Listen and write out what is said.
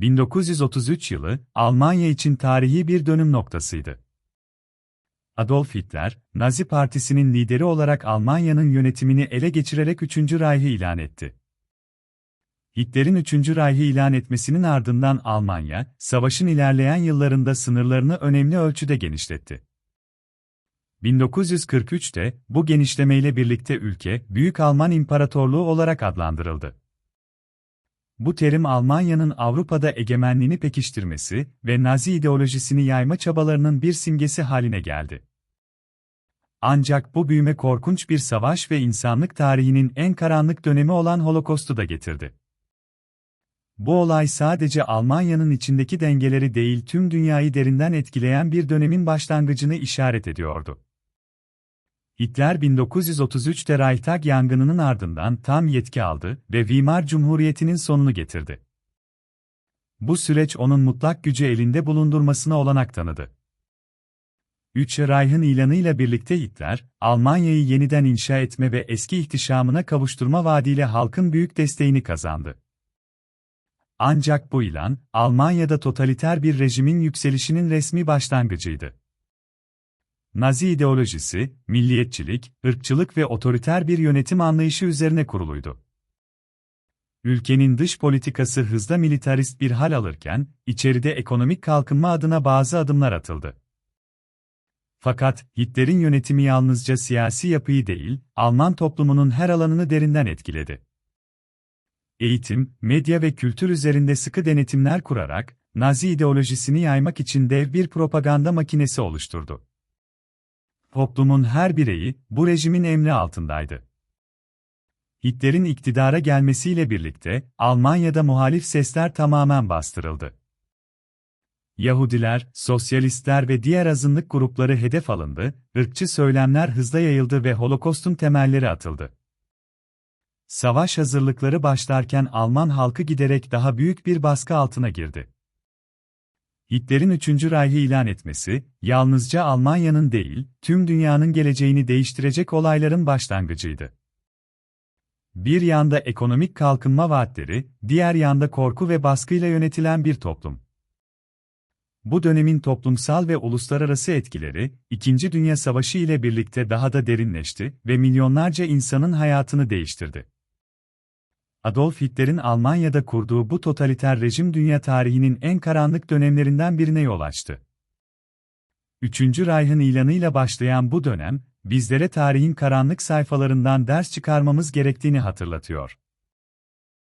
1933 yılı, Almanya için tarihi bir dönüm noktasıydı. Adolf Hitler, Nazi Partisi'nin lideri olarak Almanya'nın yönetimini ele geçirerek 3. Reich'i ilan etti. Hitler'in 3. Reich'i ilan etmesinin ardından Almanya, savaşın ilerleyen yıllarında sınırlarını önemli ölçüde genişletti. 1943'te bu genişlemeyle birlikte ülke Büyük Alman İmparatorluğu olarak adlandırıldı. Bu terim Almanya'nın Avrupa'da egemenliğini pekiştirmesi ve Nazi ideolojisini yayma çabalarının bir simgesi haline geldi. Ancak bu büyüme korkunç bir savaş ve insanlık tarihinin en karanlık dönemi olan Holocaust'u da getirdi. Bu olay sadece Almanya'nın içindeki dengeleri değil tüm dünyayı derinden etkileyen bir dönemin başlangıcını işaret ediyordu. Hitler 1933'te Reichstag yangınının ardından tam yetki aldı ve Weimar Cumhuriyeti'nin sonunu getirdi. Bu süreç onun mutlak gücü elinde bulundurmasına olanak tanıdı. Üç Reich'ın ilanıyla birlikte Hitler, Almanya'yı yeniden inşa etme ve eski ihtişamına kavuşturma vaadiyle halkın büyük desteğini kazandı. Ancak bu ilan, Almanya'da totaliter bir rejimin yükselişinin resmi başlangıcıydı. Nazi ideolojisi, milliyetçilik, ırkçılık ve otoriter bir yönetim anlayışı üzerine kuruluydu. Ülkenin dış politikası hızla militarist bir hal alırken, içeride ekonomik kalkınma adına bazı adımlar atıldı. Fakat Hitler'in yönetimi yalnızca siyasi yapıyı değil, Alman toplumunun her alanını derinden etkiledi. Eğitim, medya ve kültür üzerinde sıkı denetimler kurarak, Nazi ideolojisini yaymak için dev bir propaganda makinesi oluşturdu. Toplumun her bireyi bu rejimin emri altındaydı. Hitler'in iktidara gelmesiyle birlikte Almanya'da muhalif sesler tamamen bastırıldı. Yahudiler, sosyalistler ve diğer azınlık grupları hedef alındı, ırkçı söylemler hızla yayıldı ve Holokost'un temelleri atıldı. Savaş hazırlıkları başlarken Alman halkı giderek daha büyük bir baskı altına girdi. Hitler'in 3. Reich'i ilan etmesi, yalnızca Almanya'nın değil, tüm dünyanın geleceğini değiştirecek olayların başlangıcıydı. Bir yanda ekonomik kalkınma vaatleri, diğer yanda korku ve baskıyla yönetilen bir toplum. Bu dönemin toplumsal ve uluslararası etkileri, İkinci Dünya Savaşı ile birlikte daha da derinleşti ve milyonlarca insanın hayatını değiştirdi. Adolf Hitler'in Almanya'da kurduğu bu totaliter rejim dünya tarihinin en karanlık dönemlerinden birine yol açtı. Üçüncü Reich'ın ilanıyla başlayan bu dönem, bizlere tarihin karanlık sayfalarından ders çıkarmamız gerektiğini hatırlatıyor.